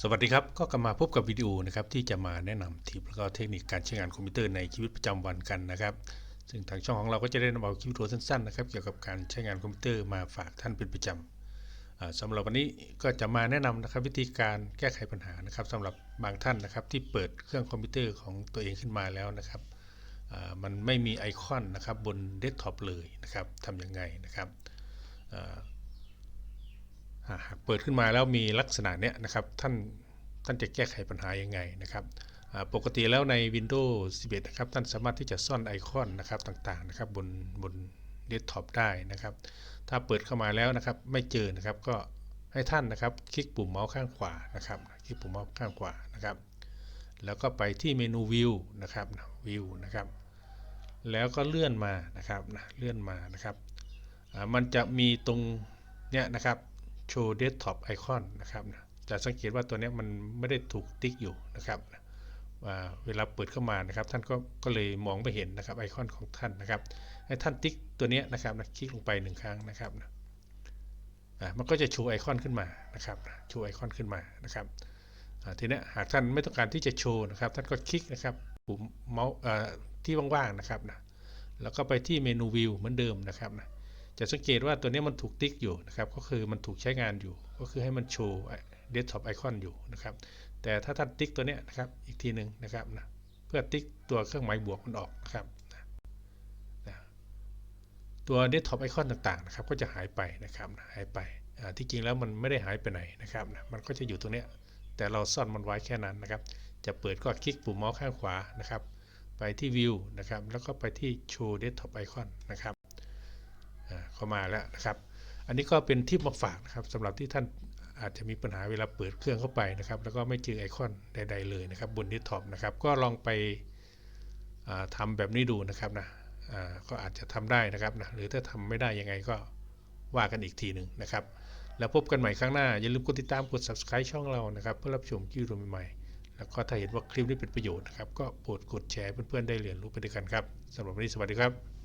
สวัสดีครับ ก็กลับมาพบกับวิดีโอนะครับที่จะมาแนะนำทิปแล้วก็เทคนิคการใช้งานคอมพิวเตอร์ในชีวิตประจำวันกันนะครับ ซึ่งทางช่องของเราก็จะได้นำเอาคลิปวิดีโอสั้นๆนะครับเกี่ยวกับการใช้งานคอมพิวเตอร์มาฝากท่านเป็นประจำอ่าสำหรับวันนี้ก็จะมาแนะนำนะครับวิธีการแก้ไขปัญหานะครับสำหรับบางท่านนะครับที่เปิดเครื่องคอมพิวเตอร์ของตัวเองขึ้นมาแล้วนะครับมันไม่มีไอคอนนะครับบนเดสก์ท็อปเลยนะครับทำยังไงนะครับ หากเปิดขึ้นมาแล้วมีลักษณะเนี้ยนะครับท่านท่านจะแก้ไขปัญหายังไงนะครับปกติแล้วใน Windows 11 นะครับ ท่านสามารถที่จะซ่อนไอคอนนะครับต่างๆนะครับบนบนเดสก์ท็อปได้นะครับ ถ้าเปิดเข้ามาแล้วนะครับไม่เจอนะครับก็ให้ท่านนะครับ คลิกปุ่มเมาส์ข้างขวานะครับคลิกปุ่มเมาส์ข้างขวานะครับ แล้วก็ไปที่เมนูวิวนะครับวิวนะครับ แล้วก็เลื่อนมานะครับนะเลื่อนมานะครับมันจะมีตรงเนี้ยนะครับ โชว์ desktop icon นะครับจะสังเกตว่าตัวนี้มันไม่ได้ถูกติ๊กอยู่นะครับเวลาเปิดเข้ามานะครับ ท่านก็ก็เลยมองไม่เห็นนะครับไอคอนของท่านนะครับให้ท่านติ๊กตัวนี้นะครับนะคลิกลงไปหนึ่งครั้งนะครับนะมันก็จะโชว์ไอคอนขึ้นมานะครับนะโชว์ไอคอนขึ้นมานะครับทีนี้หากท่านไม่ต้องการที่จะโชว์นะครับ ท่านก็คลิกนะครับปุ่มเมาส์ที่ว่างๆนะครับนะแล้วก็ไปที่เมนูวิวเหมือนเดิมนะครับนะ จะสังเกตว่าตัวนี้มันถูกติ๊กอยู่นะครับก็คือมันถูกใช้งานอยู่ ก็คือให้มันโชว์เดสก์ท็อปไอคอนอยู่นะครับแต่ถ้าท่านติ๊กตัวนี้นะครับอีกทีหนึ่งนะครับนะเพื่อติ๊กตัวเครื่องหมายบวกมันออกนะครับนะนะตัวเดสก์ท็อปไอคอนต่างๆนะครับก็จะหายไปนะครับนะหายไปที่จริงแล้วมันไม่ได้หายไปไหนนะครับนะมันก็จะอยู่ตรงนี้แต่เราซ่อนมันไว้แค่นั้นนะครับ จะเปิดก็คลิกปุ่มเมาส์ข้างขวานะครับ ไปที่วิวนะครับ แล้วก็ไปที่โชว์เดสก์ท็อปไอคอนนะครับ เข้ามาแล้วนะครับ อันนี้ก็เป็นทิปมาฝากนะครับสำหรับที่ท่านอาจจะมีปัญหาเวลาเปิดเครื่องเข้าไปนะครับ แล้วก็ไม่เจอไอคอนใด ๆเลยนะครับ บนเดสก์ท็อปนะครับ ก็ลองไปอ่าทำแบบนี้ดูนะครับนะก็อาจจะทำได้นะครับนะหรือถ้าทำไม่ได้ยังไงก็ว่ากันอีกทีหนึ่งนะครับ แล้วพบกันใหม่ครั้งหน้า อย่าลืมกดติดตามกด subscribe ช่องเรานะครับ เพื่อรับชมคลิปวิดีโอใหม่ๆแล้วก็ถ้าเห็นว่าคลิปนี้เป็นประโยชน์นะครับ ก็โปรดกดแชร์เพื่อนๆได้เรียนรู้ไปด้วยกันครับสำหรับวันนี้สวัสดีครับ